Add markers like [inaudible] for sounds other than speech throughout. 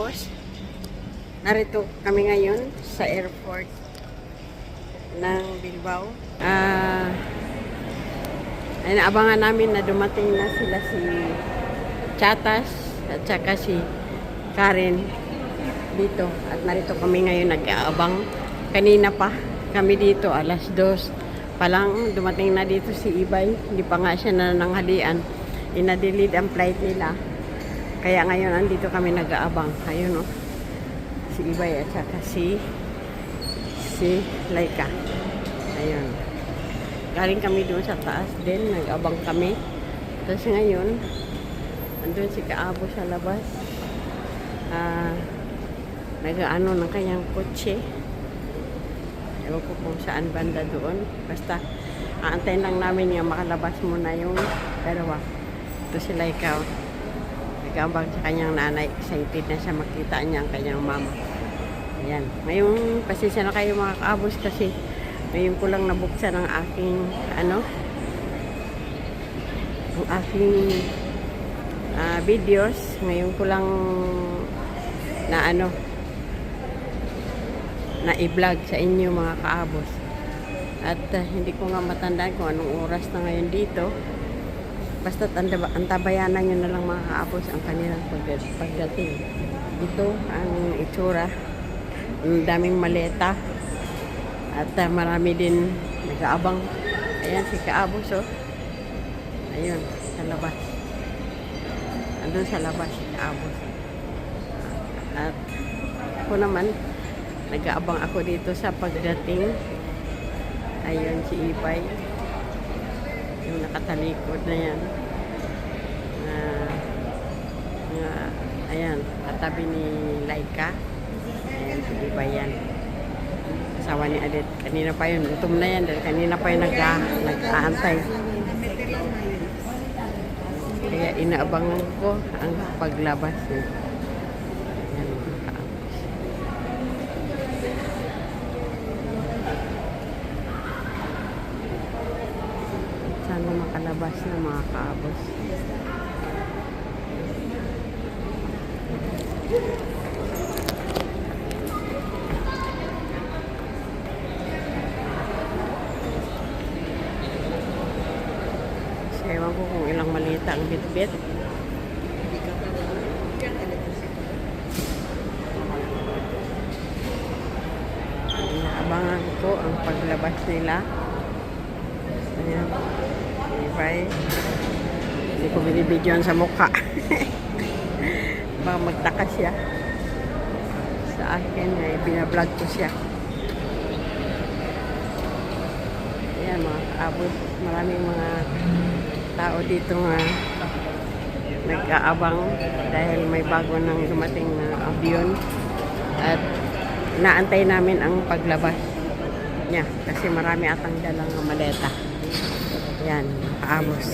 kaabos. Narito kami ngayon sa airport ng Bilbao. Ah, ay naabangan namin na dumating na sila si Chatas at saka si Karen dito. At narito kami ngayon nag-aabang. Kanina pa kami dito, alas dos pa lang dumating na dito si Ibay. Hindi pa nga siya nananghalian. Inadelid ang flight nila. Kaya ngayon andito kami nag-aabang. Ayun oh. Si Ibay at saka si si Laika. Ayun. Galing kami doon sa taas din. Nag-abang kami. Tapos ngayon, andun si Kaabo sa labas. Ah, nag-ano ng kanyang kotse. Ewan ko kung saan banda doon. Basta, aantayin lang namin yung makalabas muna yung dalawa. Ito sila ikaw. Nagambag sa kanyang nanay. Excited na siya makita niya ang kanyang mama. Ayan. Ngayong, pasensya na kayo mga kaabos kasi ngayon ko lang nabuksan ang aking, ano, ang aking ah, videos. Ngayon ko lang na ano, na i-vlog sa inyo mga kaabos. At ah, hindi ko nga matandaan kung anong oras na ngayon dito. Basta tanda- antabayanan nyo na lang mga kaabos ang kanilang pag- pagdating. Ito ang itsura. Ang daming maleta. At ah, marami din nag-aabang. Ayan si kaabos oh. Ayun, sa labas. Andun sa labas si kaabos. At ako naman, nag-aabang ako dito sa pagdating. Ayun si Ibay. Yung nakatalikod na yan. Na, na, ayan, katabi ni Laika. Ayan si Ibay yan. Asawa ni Adet. Kanina pa yun, gutom na yan. Kanina pa yun nag nag-aantay. Kaya inaabangan ko ang paglabas niya. Ayan, mga kaabos. Makalabas na mga kaabos. So, ewan ko kung ilang malita ang bitbit. Inaabangan ko ang paglabas nila. Bye. Hindi ko binibidyoan sa mukha. [laughs] Baka magtaka siya. Sa akin, eh, binablog ko siya. Ayan, mga kaabot. Maraming mga tao dito nga nag-aabang dahil may bago nang dumating na avion at naantay namin ang paglabas niya kasi marami atang dalang maleta. Yan, kaabos.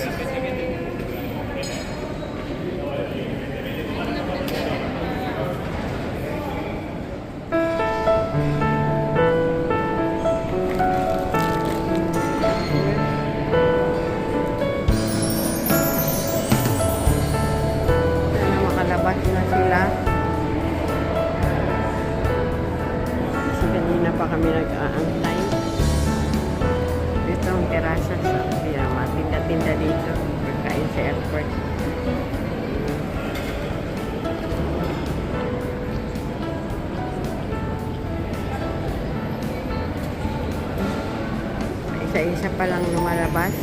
Isa-isa pa lang lumalabas.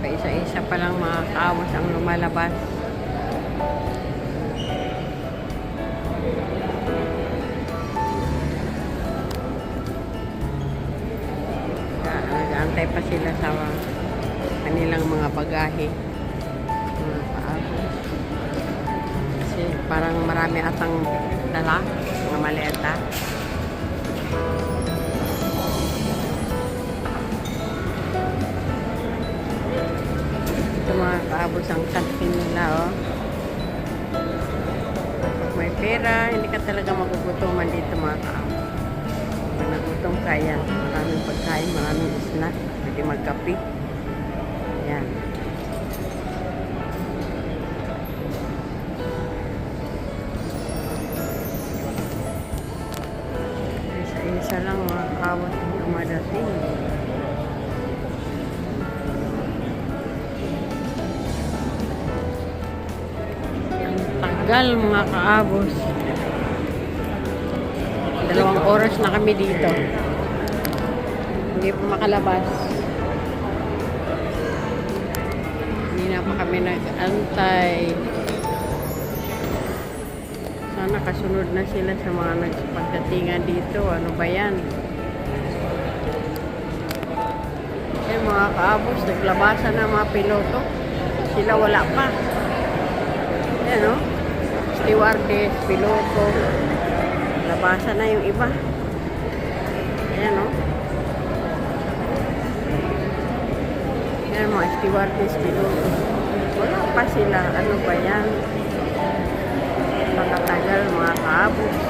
Paisa-isa pa lang mga kawas ang lumalabas. Nag-aantay pa sila sa kanilang mga bagahe. Mga kaabos. Parang marami atang dala, mga maleta. Ito mga kaabos ang canteen nila, oh. Pag may pera, hindi ka talaga magugutuman dito mga kaabos. Pag nagutom ka yan, maraming pagkain, maraming snack. Pwede pwede yung dumadating. Ang tagal mga kaabos. Dalawang oras na kami dito. Hindi pa makalabas. Hindi na pa kami nag-antay. Sana kasunod na sila sa mga nagpagdatingan dito. Ano ba yan? Mga kaabos, naglabasan na mga piloto. Sila wala pa. Ayan o. Stewardess, piloto. Labasan na yung iba. Ayan o. Ayan mga stewardess, piloto. Wala pa sila. Ano ba yan? Pakatagal mga kaabos.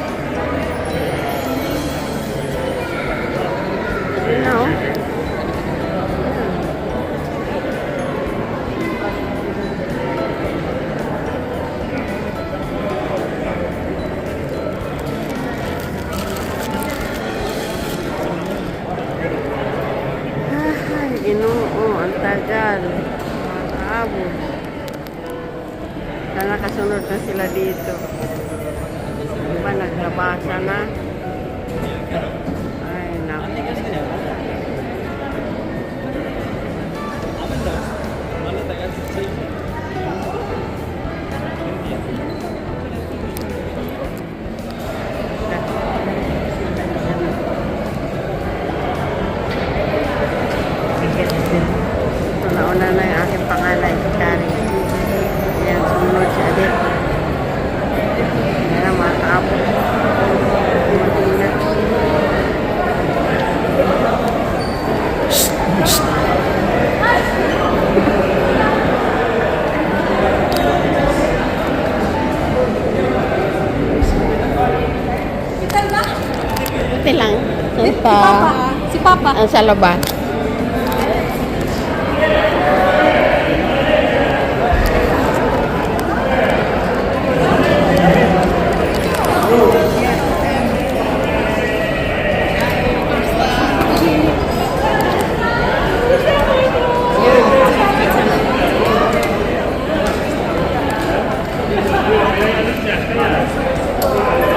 Sa labas.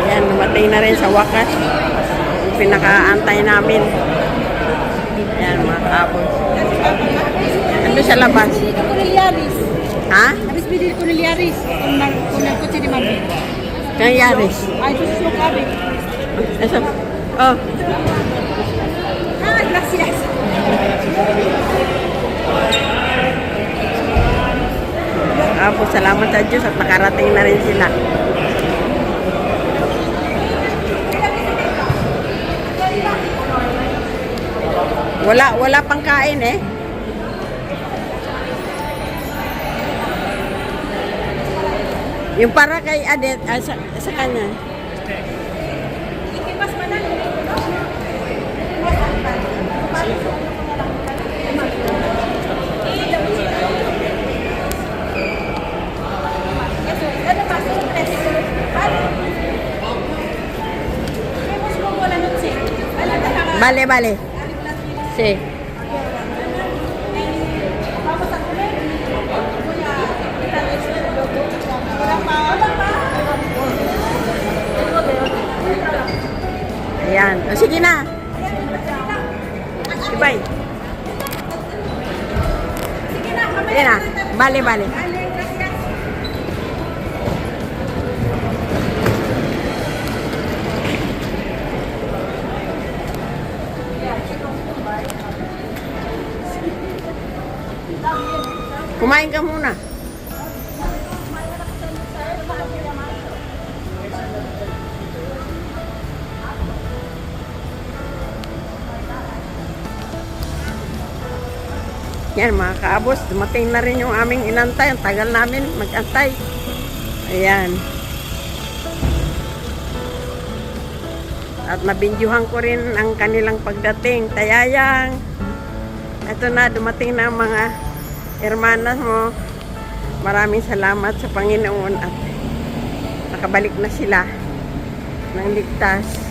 Ayan, dumating na rin sa wakas. Pinakaantay namin. Kapos. Ano sa labas? Ha? Habis bili Corneliaris. Kung nag kung nagkotse ni Mami. Kang Yaris? Ay, susulo kami. Asa? Oh, Ah, gracias. kapos. Salamat sa Diyos at nakarating na rin sila. Wala, wala pang kain eh. Yung para kay Adet, ah, sa, sa kanya. Vale, vale. Sí. Ayan. O, sige na. Ibay. Ayan na. Bale, bale. Kumain ka muna. Yan mga kaabos, dumating na rin yung aming inantay. Ang tagal namin mag-antay. Ayan. At nabindyuhan ko rin ang kanilang pagdating. Tayayang. Ito na, dumating na mga hermanas mo. Maraming salamat sa Panginoon at nakabalik na sila ng ligtas.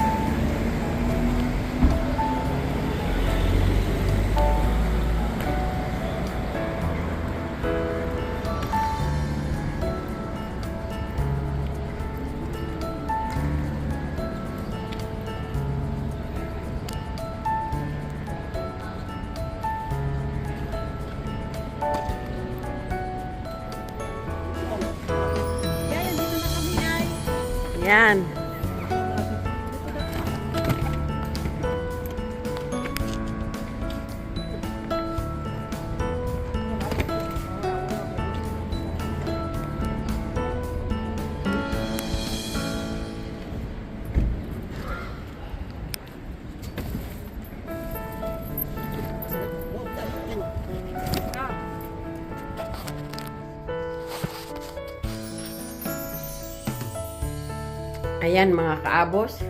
Ayan mga kaabos.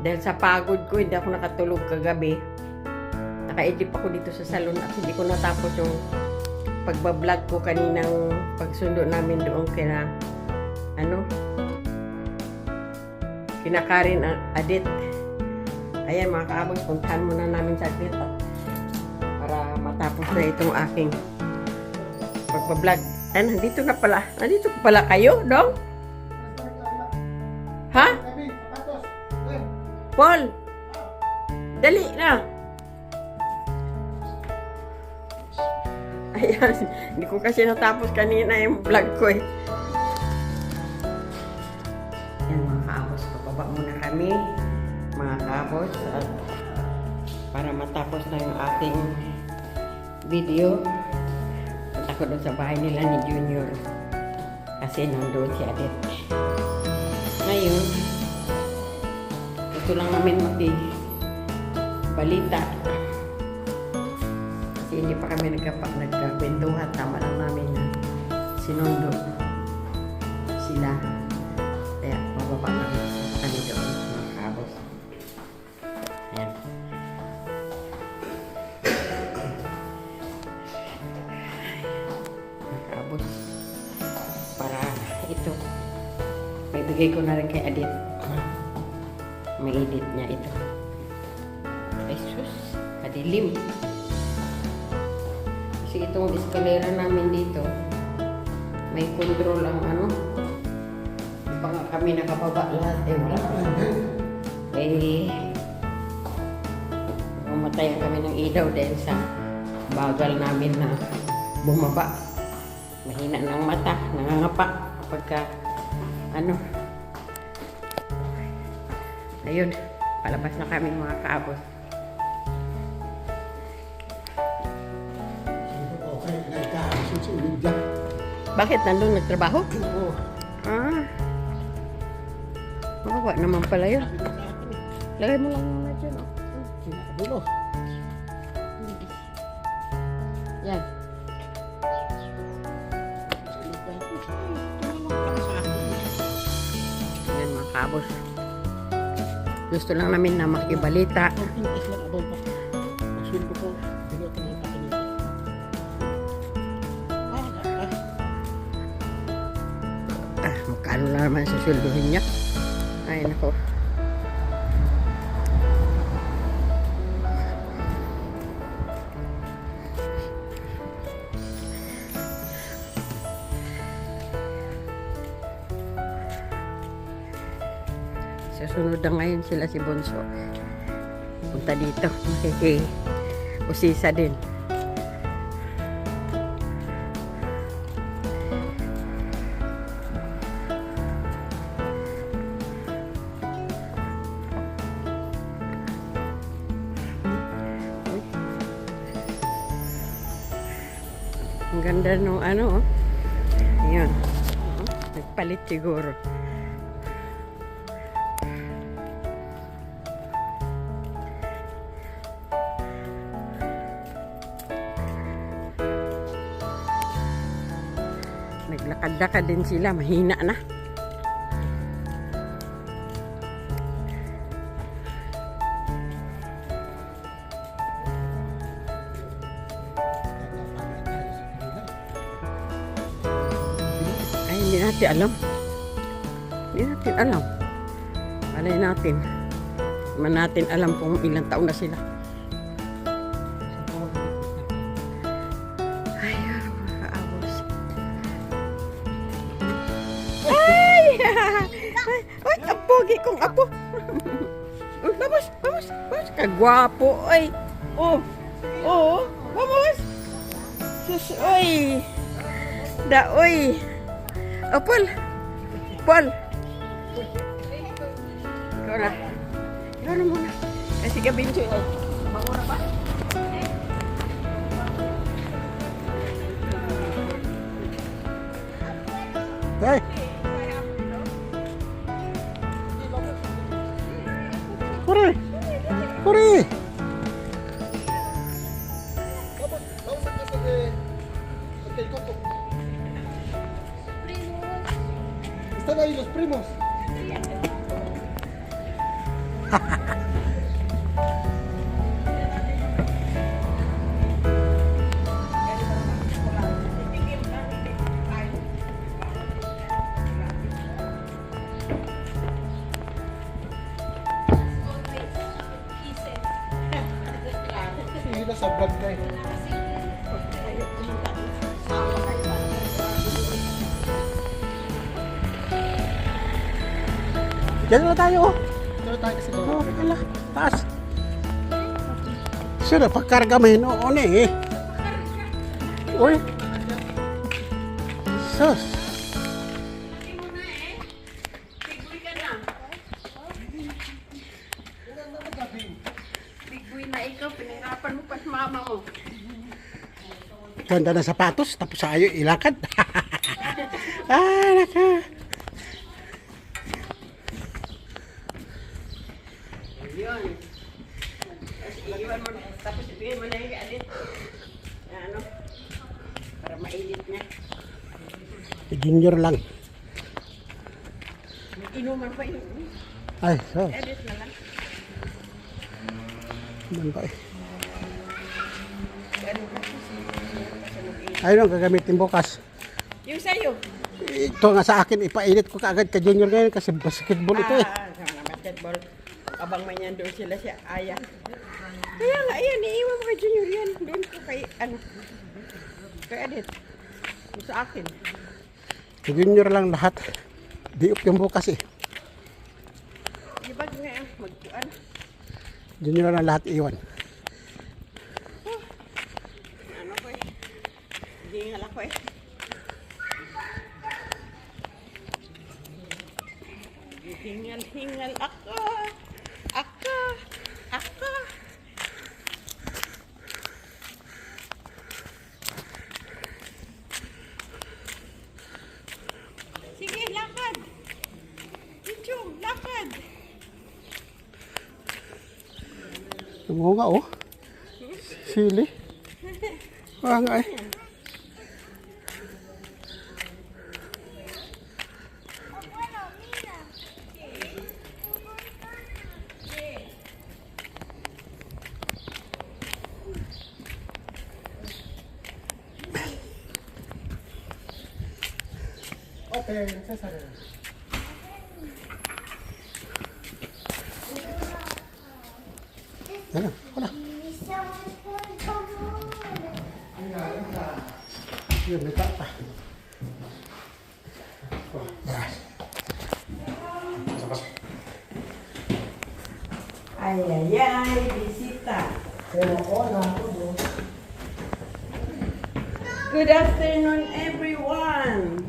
Dahil sa pagod ko, hindi ako nakatulog kagabi. Naka-edit ako dito sa salon at hindi ko natapos yung pagbablog ko kaninang pagsundo namin doon kina ano kinakarin ang adit. Ayan mga kaabos, puntahan muna namin sa adit para matapos na itong aking pagbablog. Ay, nandito na pala. Nandito pala kayo, dong? Paul! Dali na! [laughs] Ayan, hindi ko kasi natapos kanina yung vlog ko eh. Ayan mga kaabos, pababa muna kami. Mga kaabos, at para matapos na yung ating video. Punta ko doon sa bahay nila ni Junior. Kasi nandun si Adet. Ngayon, gusto lang namin balita Kasi hindi pa kami nagkapa, nagkakwentuhan. Tama lang namin na sinundo sila. Kaya mababa sa kami doon mga kabos. Ayan. Mga. Para ito, may bigay ko na rin kay Adit. May edit niya ito. Ay sus, kadilim. Kasi itong eskalera namin dito, may control ang ano. Nga kami nakababa lahat eh. Wala. Eh, mamatayan kami ng ilaw dahil sa bagal namin na bumaba. Mahina ng mata, nangangapa kapag ano, Ayun, palabas na kami mga kaabos. Bakit nandun nagtrabaho? Oo. Ah. Makawa naman pala yun. Lagay mo lang muna dyan. Oh. Dulo. Yan. Yan mga kaabos. Gusto lang namin na makibalita. Ah, magkano na naman susulduhin niya? Ay, nako. Sila si Bonso. Punta dito. Makiki. Usisa din. Ang ganda nung ano, oh. Ayan. Nagpalit siguro. Nagbaka din sila, mahina na. Ay, hindi natin alam. Hindi natin alam. Malay natin. Hindi natin alam kung ilang taon na sila. Ay! Ang pogi kong apo! Uy, Vamos! Vamos! Vamos! Kagwapo! Ay! Oh! Oh! Vamos! Sus! Uy! Da! Uy! Oh, Paul! Paul! Ikaw na. Ikaw na muna. Kasi gabi nyo 소를 Diyan na tayo oh. Diyan na tayo kasi oh, ala, taas. Sino, pagkarga mo yun noon eh. Uy. Sus. Ganda ng sapatos, tapos ayaw ilakad. [laughs] ah, naka. Yun. Tapos iiwan mo. Tapos ibigay mo na yung alit. Na ano? Para mainit niya. Junior lang. Inuman pa yun. Ay, sus. Edit na lang. Ano ba eh? Ayun ang gagamitin bukas. Yung sa'yo. Ito nga sa akin, ipainit ko kaagad ka junior ngayon kasi basketball ito eh. Ah, sa mga basketball. Abang man yan doon sila si Aya. Kaya nga, ayan, iiwan kay Junior yan. Doon ko kay, ano, kay Edit. Yung sa akin. Sa junior lang lahat. Diop yung bukas eh. Di ba nga, magkuan? Junior lang lahat iwan. Ano ko eh. Hingal ako eh. Hingal, hingal ako. Ako. Ako. Sige, lakad. Pichong, lakad. Oo nga oh. Sili. Ah nga eh. Yun, may yes. Ay, ay, ay. Good afternoon, everyone.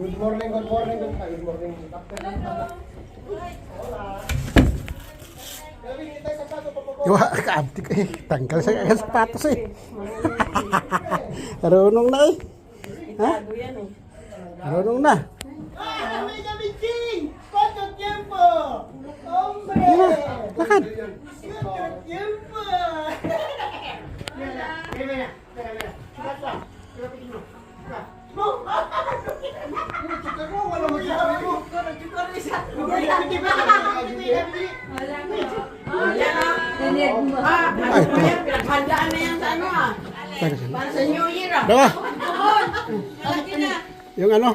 Good morning, good morning, good morning. Good morning. Yung kaabti ko eh. Tanggal sa kagas sapatos eh. Marunong na eh. Ha? Bago yan eh. Marunong na. Yan na, lakad. Ah, Ay, ano ba yan? Pinaghandaan na yan sa ano ah. Para sa New Year ah. Dawa, yung ano,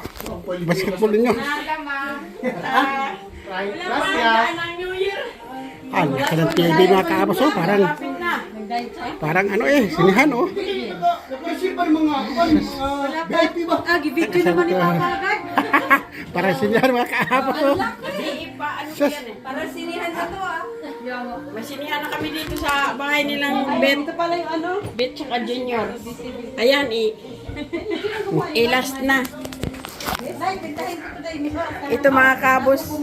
basketball ninyo. Ah, laki ng TV mga kaabos oh. Parang, parang ano eh, sinihan oh. Ah, gibidyo naman ni Papa [laughs] agad. parang sinihan mga kaabos oh. Sus. Para sinihan sa to ah. Masinihan na kami dito sa bahay nilang Bet. Ito pala yung ano. Bet tsaka Junior. Ayan, i, i-last na. Ito mga kabos,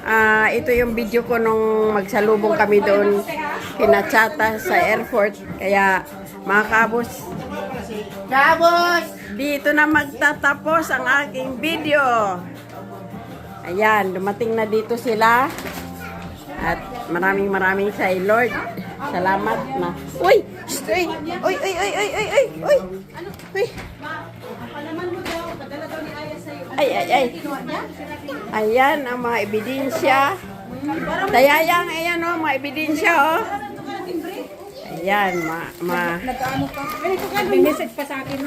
ah ito yung video ko nung magsalubong kami doon kinachata sa airport. Kaya mga kabos, kabos, dito na magtatapos ang aking video. Ayan, dumating na dito sila. At maraming maraming sa Lord. Salamat na. Uy! Uy! Uy! Uy! Uy! Uy! Uy! Uy! Uy! Uy! Ay, ay, ay. Ayan ang mga ebidensya. Tayayang, ayan o, mga ebidensya o. Ayan, ma, ma, Nag-ano ka, may message pa sa akin.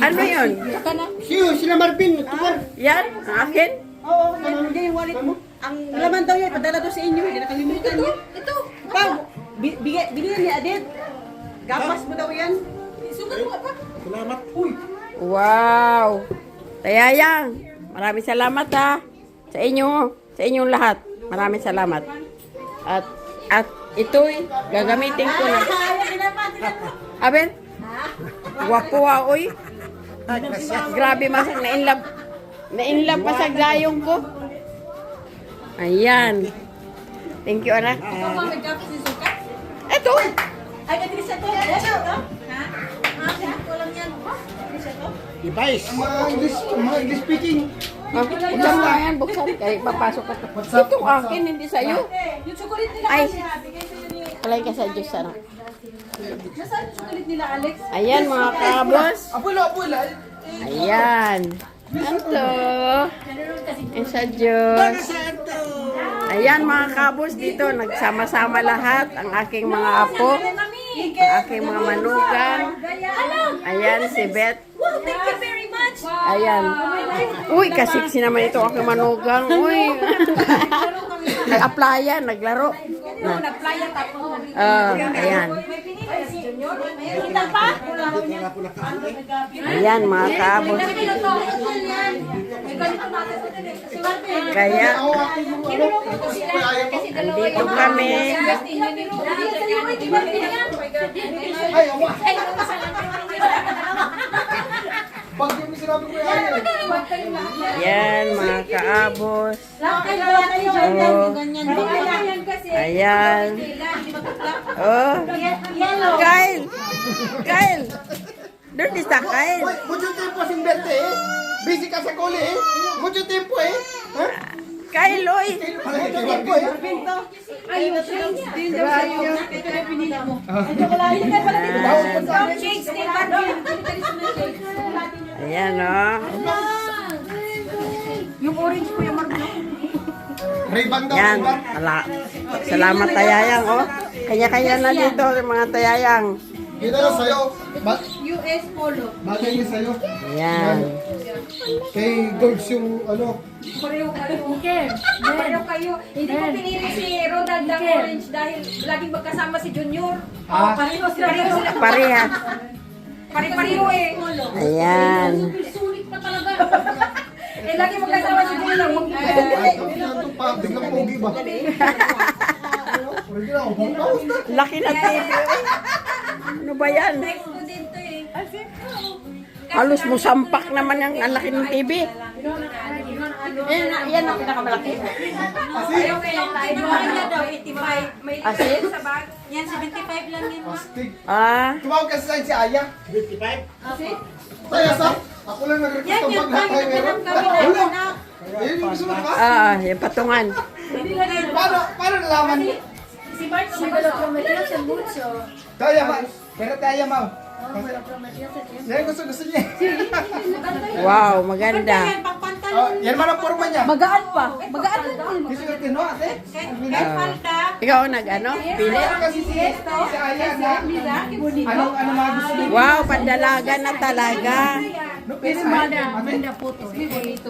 ano yun? Siyo, sila Marvin. Yan, akin? Oo, ano yung wallet mo? Ang laman daw yan, padala daw sa inyo. Hindi nakalimutan niya. Ito. Bi- bigay, binigyan ni Adet. Gapas mo daw yan. Sugat mo pa. Salamat. Uy. Wow! Tayayang, maraming salamat ha. Sa inyo, sa inyong lahat. Maraming salamat. At, at ito'y gagamitin ko na. Aben? Wapo ha, oy. Grabe masang na-inlove. Na-inlove pa sa gayong ko. Ayan. Thank you, anak. Ito. Ay, kadiri sa to. Ano to? Ha? Ha? Siya? Walang yan. Kadiri sa to? Device. Mga English, mga English speaking. Ah, buksan mo yan, buksan. Kaya papasok ka. Ito akin, hindi sa'yo. Yung chocolate nila Ay. kasi ha, bigay sa'yo ni... Alay ka sa Diyos, anak. Nasaan yung chocolate nila, Alex? Ayan mga kabos. Apula, apula. Ayan. Santo. Ayan sa Diyos. Ayan mga kabos dito. Nagsama-sama lahat. Ang aking mga apo. Ang aking mga manugang. Ayan si Beth. Thank you very much. Ayan. Uy, kasiksi naman ito. Ako manugang. Uy. Nag-applyan, naglaro. Nag-applyan tapos. Uh, ayan. Ayan, mga kaabot. Kaya, andito kami. Ay, Ayan, mga kaabos. Oh. Ayan. Oh. Kyle! Kyle! Dirty sa Kyle. Mucho tiempo sin verte, eh. Busy ka sa kole, eh. Mucho tiempo, eh. Kyle, oy. Mucho tiempo, eh. Ayos, din daw sa'yo. Ito na pinila mo. Ito ko lang. Hindi ka pala dito. Shakes, di ba? Shakes. Ayan, oh. Yung orange ko yung marunong. Ray-Ban daw, Yan. Ray-Ban. Ala. Salamat tayayang, oh. Kanya-kanya na dito, yung mga tayayang. Kita na sa'yo. Ba- US Polo. Bagay niya sa'yo. Ayan. Kay Gorbs yung ano. Pareho kayo. Pareho kayo. Hindi ko pinili si Ronald ng orange dahil laging magkasama si Junior. Ah. Pareho sila. Pareho sila. Parehas. Pare-pareho eh. Ayan. Eh, lagi magkasama si Dino. Laki na tayo. Ano ba yan? Next to dito eh. Halos mo sampak naman yung ang laki ng TV. Yan, yan ang pinakamalaki. Kasi, Pareho kayo. Tinuhan niya daw 85. May Asin? sa bag. Yan, 75 lang astig. Ah, Tumawag kasi sa'yo si Aya. 55? Asin? Tayo sa? Ako lang nag-request Yan, ng yung pag tayo meron. na Wala. Ayun yung gusto mo diba? ah, yung patungan. Paano, paano nalaman? Si Bart, si Bart, prometió sa mucho. Kaya ma. Pero tayo ma. Yan gusto gusto niya. [laughs] Wow, maganda. Oh, yan man ang forma niya. Magaan pa. Magaan din. Gusto ko tino ate. Ikaw nag-ano? Pili? Pero kasi si si Aya na anong ano mga gusto niya. Wow, pandalaga na talaga. No pesa. Manda foto.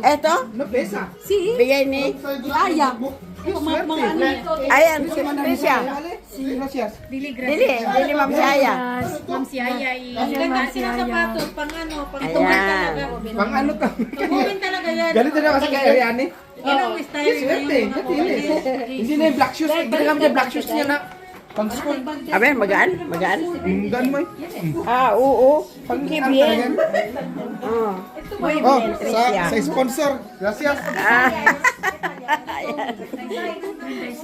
Eto, No pesa. Si bigay ni... Aya. Ayan, si Tricia. Gracias. Dili Dili, dili Ma'am Siaya. Ma'am si Ayay. Ganda sila sapatos, pang ano, pang Ayan. Pang ano to? Tubuhin talaga yan. Ganito na kasi kay Ariane. Yan ang style Yes. Hindi na yung black shoes. Hindi na yung black shoes niya na. Pang school. Abe, magaan? Magaan? Gan mo eh. Ah, oo. Keep yan. Oh. Muy Oh, bien, sa, Tricia. sa sponsor. Gracias. Ah. Ayan.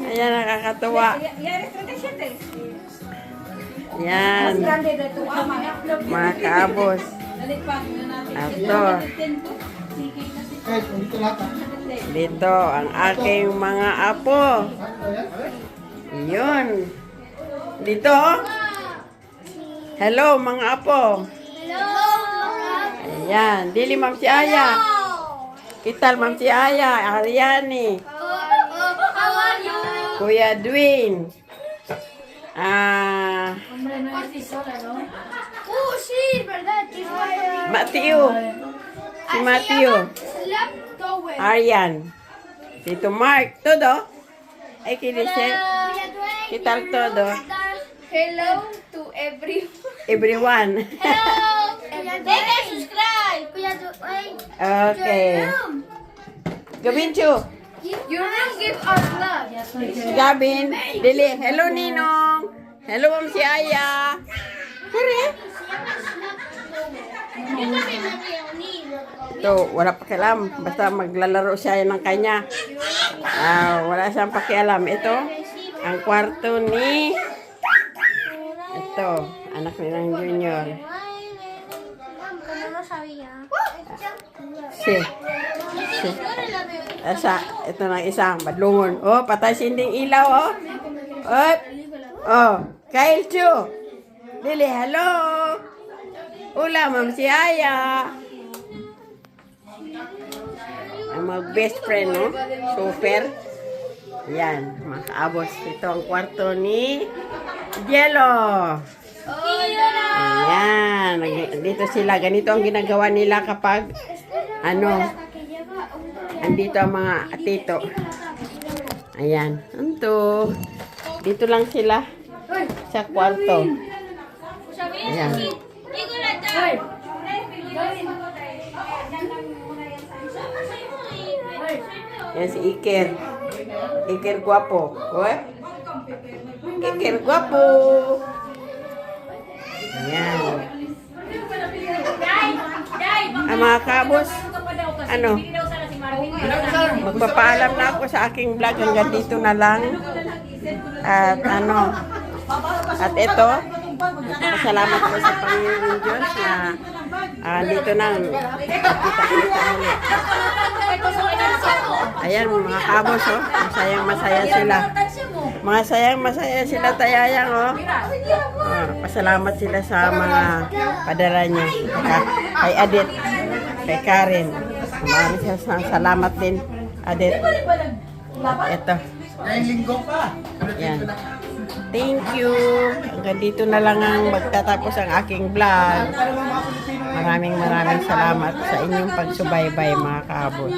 [laughs] Ayan, nakakatuwa. Yan. Mga kaabos. Ato. Ah. Dito, ang aking mga apo. Yun. Dito. Hello, mga apo. Ayan. Dili, Ma'am si Aya. Kital, Ma'am si Aya. Ariani. Kuya Dwayne. Ah, Oh, sí, ¿verdad? Matthew. Si Matthew. Leftover. Arian. Dito Mark. Todo. Ay, kinisip. Kuya Dwayne, ¿Qué tal todo? Hello to everyone. Everyone. Hello. Kuya Dwayne, subscribe. Kuya okay. Gabinchu. Your room give us love. Gabin. Dili. Hello, Ninong. Hello, Ma'am si Aya. Kare. To, wala pakialam. Basta maglalaro siya ng kanya. Ah, wala siyang pakialam. Ito, ang kwarto ni... Ito, anak ni ng junior. Si. Si. Asa, ito na isang badlungon. Oh, patay sinding ilaw, oh. Oh, oh. Kyle Chu. Lili, hello. Ula, ma'am si Aya. Ang mga best friend, no? Super. Yan, mga kaabos. Ito ang kwarto ni Jello. Ayan. Dito sila. Ganito ang ginagawa nila kapag ano, andito ang mga tito. Ayan. Anto. Dito lang sila sa kwarto. Ayan. Yan si Iker. Iker guwapo. Oy. Iker guwapo. Ayan. Ang mga kabos, ano, magpapaalam na ako sa aking vlog hanggang dito na lang. At ano, at ito, salamat po sa Panginoon Diyos na ah, dito na. Ayan, mga kabos, oh. Masayang masaya sila. Mga sayang masaya sila tayayang, oh. Ah, pasalamat sila sa mga padala niya. Kay Adit, kay Karen. Maraming sa- sa- salamat din, Adit. Ito. Linggo pa. Yan. Thank you. Hanggang dito na lang ang magtatapos ang aking vlog. Maraming maraming salamat sa inyong pagsubaybay mga kabos.